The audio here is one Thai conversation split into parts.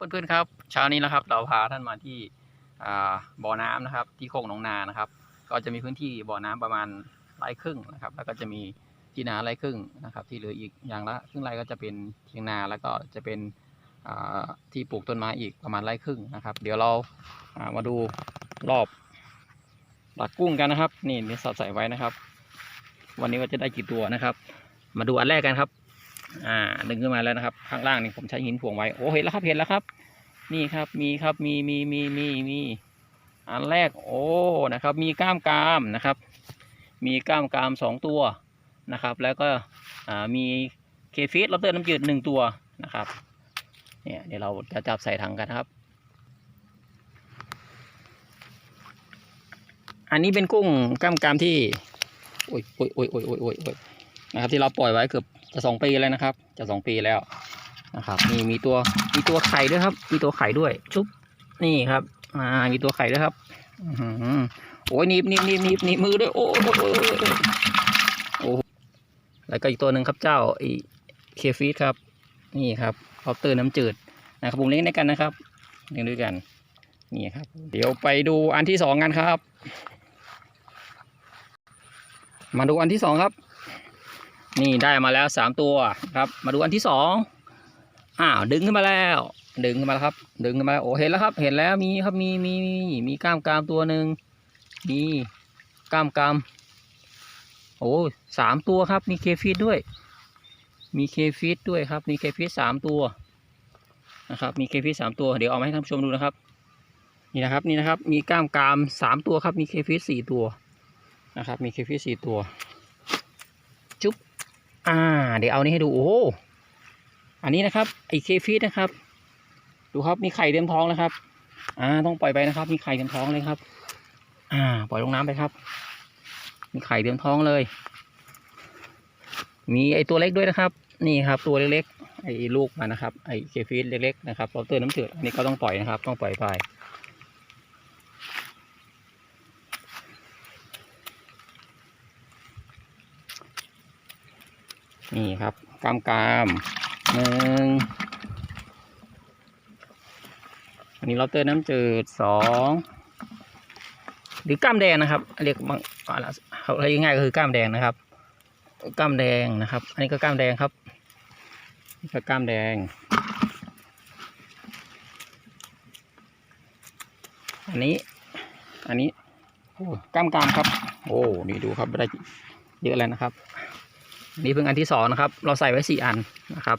เพื่อนๆครับเช้านี้นะครับ เราพาท่านมาที่บ่อน้ำนะครับ ที่โคกหนองนานะครับ ก็จะมีพื้นที่บ่อน้ำประมาณไร่ครึ่งนะครับ แล้วก็จะมีที่นาไร่ครึ่งนะครับ ที่เหลืออีกอย่างละครึ่งไร่ก็จะเป็นเทียงนาแล้วก็จะเป็นที่ปลูกต้นไม้อีกประมาณไร่ครึ่งนะครับ เดี๋ยวเราามาดูรอบหลักกุ้งกันนะครับ นี่นี่สับใส่ไว้นะครับ วันนี้ว่าจะได้กี่ตัวนะครับ มาดูอันแรกกันครับ อ่าดึงขึ้นมาแล้วนะครับ ข้างล่างนี่ผมใช้หินถ่วงไว้โอ้เห็นแล้วครับเห็นแล้วครับ นี่ครับมีครับมีมีมีมีมีอันแรกโอ้นะครับ มีก้ามกามนะครับ มีก้ามกามสองตัวนะครับ แล้วก็อ่ามีเคฟิสลอบเตอร์น้ำจืดหนึ่งตัวนะครับเนี่ยเดี๋ยวเราจะจับใส่ถังกันนะครับ อันนี้เป็นกุ้งก้ามกามที่โอ้ยโอ้ยโอ้ยโอ้ยโอ้ยโอ้ยโอ้ย นะครับที่เราปล่อยไว้เกือบจะสองปีแล้วนะครับ จะสองปีแล้วนะครับนี่มีตัวมีตัวไข่ด้วยครับ มีตัวไข่ด้วยชุบนี่ครับอ่ามีตัวไข่ด้วยครับโอ้ยนีบนีบนีบนีบนีบมือด้วยโอ้โอ้ยโอ้ยโอ้ยโอ้ยโอ้โหแล้วก็อีกตัวหนึ่งครับเจ้าไอเคฟีดครับ นี่ครับคอปเตอร์น้ำจืดนะครับผมเลี้ยงด้วยกันนะครับเลี้ยงด้วยกันนี่ครับ เดี๋ยวไปดูอันที่สองกันครับ มาดูอันที่สองครับ นี่ได้มาแล้วสามตัวครับ มาดูอันที่สองอ้าวดึงขึ้นมาแล้ว ดึงขึ้นมาแล้วครับ ดึงขึ้นมาโอ้เห็นแล้วครับ เห็นแล้วมีครับมีมีมีมีกล้ามกรามตัวหนึ่งมีกล้ามกรามโอ้สามตัวครับ มีเคฟีดด้วย มีเคฟีดด้วยครับ มีเคฟีดสามตัวนะครับมีเคฟีดสามตัวเดี๋ยวเอามาให้ท่านผู้ชมดูนะครับ นี่นะครับนี่นะครับ มีกล้ามกรามสามตัวครับ มีเคฟีดสี่ตัวนะครับ มีเคฟีดสี่ตัว อ่า เดี๋ยวเอานี้ให้ดูโอ้โหอันนี้นะครับไอเคฟีดนะครับ ดูครับมีไข่เต็มท้องแล้วครับ อ่า ต้องปล่อยไปนะครับ มีไข่เต็มท้องเลยครับ อ่า ปล่อยลงน้ำไปครับ มีไข่เต็มท้องเลย มีไอตัวเล็กด้วยนะครับ นี่ครับ ตัวเล็กๆไอลูกมันนะครับไอเคฟีดเล็กๆนะครับเราเตือนน้ำจืดอันนี้ก็ต้องปล่อยนะครับ ต้องปล่อยไป นี่ครับกามกามหนึ่งอันนี้เราเตอร์น้ำจืดสองหรือกล้ามแดงนะครับเรียกบางอะไรเขาง่ายๆก็คือกล้ามแดงนะครับกล้ามแดงนะครับ อันนี้ก็กล้ามแดงครับนี่ก็กล้ามแดง อันนี้ อันนี้โอ้กล้ามกรามครับ โอ้นี่ดูครับได้เยอะแล้วนะครับ นี่เพิ่งอันที่สองนะครับ เราใส่ไว้สี่อันนะครับ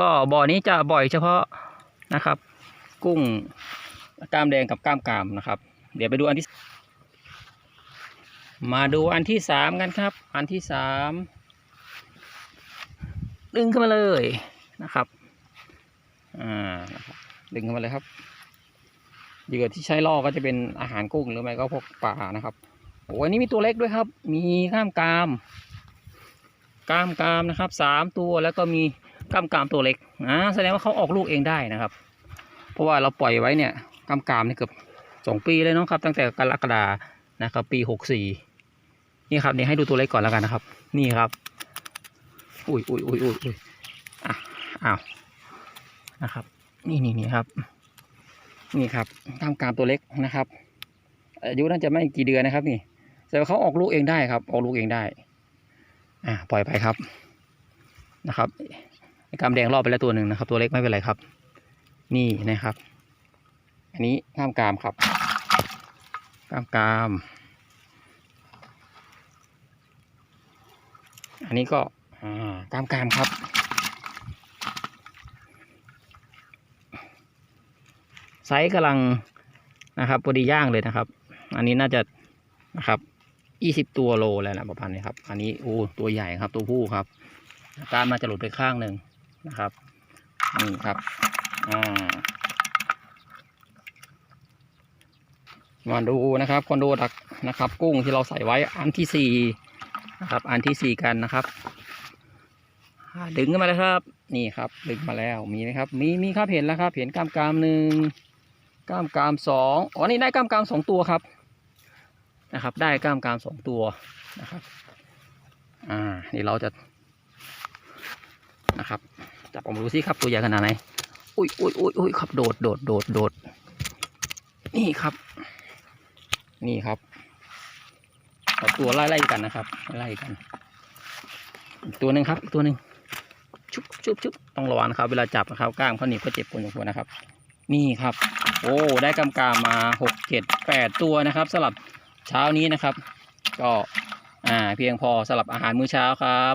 ก็บ่อนี้จะบ่อยเฉพาะนะครับ กุ้งกล้ามแดงกับกล้ามกรามนะครับ เดี๋ยวไปดูอันที่ มาดูอันที่สามกันครับ อันที่สามดึงขึ้นมาเลยนะครับอ่าดึงขึ้นมาเลยครับเหยื่อที่ใช้ล่อก็จะเป็นอาหารกุ้งหรือไม่ก็พวกปลานะครับโอ้อันนี้มีตัวเล็กด้วยครับ มีกล้ามกราม กล้ามกามนะครับสามตัวแล้วก็มีกล้ามกามตัวเล็กอ่าแสดงว่าเขาออกลูกเองได้นะครับ เพราะว่าเราปล่อยไว้เนี่ยกล้ามกามนี่เกือบสองปีเลยเนาะครับ ตั้งแต่กรกฎานะครับปีหกสี่นี่ครับนี่ให้ดูตัวเล็กก่อนแล้วกันนะครับ นี่ครับ อุ้ยอุ้ยอุ้ยอุ้ยอุ้ยอะอ้าวนะครับ นี่นี่นี่ครับ นี่ครับกล้ามกามตัวเล็กนะครับอายุน่าจะไม่กี่เดือนนะครับ นี่แต่เขาออกลูกเองได้ครับ ออกลูกเองได้ ปล่อยไปครับนะครับกามแดงรอบไปแล้วตัวหนึ่งนะครับ ตัวเล็กไม่เป็นไรครับ นี่นะครับ อันนี้ก้ามกามครับก้ามกาม อันนี้ก็อ่าก้ามกามครับ ไซส์กำลังนะครับพอดีย่างเลยนะครับ อันนี้น่าจะนะครับ ยี่สิบตัวโลแล้วนะประมาณนี้ครับ อันนี้โอ้ตัวใหญ่ครับตัวผู้ครับก้ามน่าจะหลุดไปข้างหนึ่งนะครับนี่ครับอ่ามาดูนะครับคอนโดดักนะครับ กุ้งที่เราใส่ไว้อันที่สี่นะครับ อันที่สี่กันนะครับดึงขึ้นมาแล้วครับ นี่ครับ ดึงมาแล้วมีไหมครับ มีมีครับเห็นแล้วครับ เห็นกล้ามกรามหนึ่งกล้ามกรามสองอ๋อนี่ได้กล้ามกรามสองตัวครับ นะครับ ได้กล้ามกรามสองตัวนะครับ อ่า นี่เราจะนะครับ จับออกมาดูสิครับตัวใหญ่ขนาดไหน อุ้ยอุ้ยอุ้ยอุ้ยครับโดดโดดโดดโดด นี่ครับ นี่ครับเอาตัวไล่ไล่กันนะครับ ไล่กัน ตัวหนึ่งครับ อีกตัวหนึ่งชุบชุบชุบต้องระวังนะครับ เวลาจับนะครับกล้ามเขาหนีบก็เจ็บปวดหัวนะครับ นี่ครับ โอ้ ได้กำกามาหกเจ็ดแปดตัวนะครับสำหรับ เช้านี้นะครับ ก็อ่าเพียงพอสำหรับอาหารมื้อเช้าครับ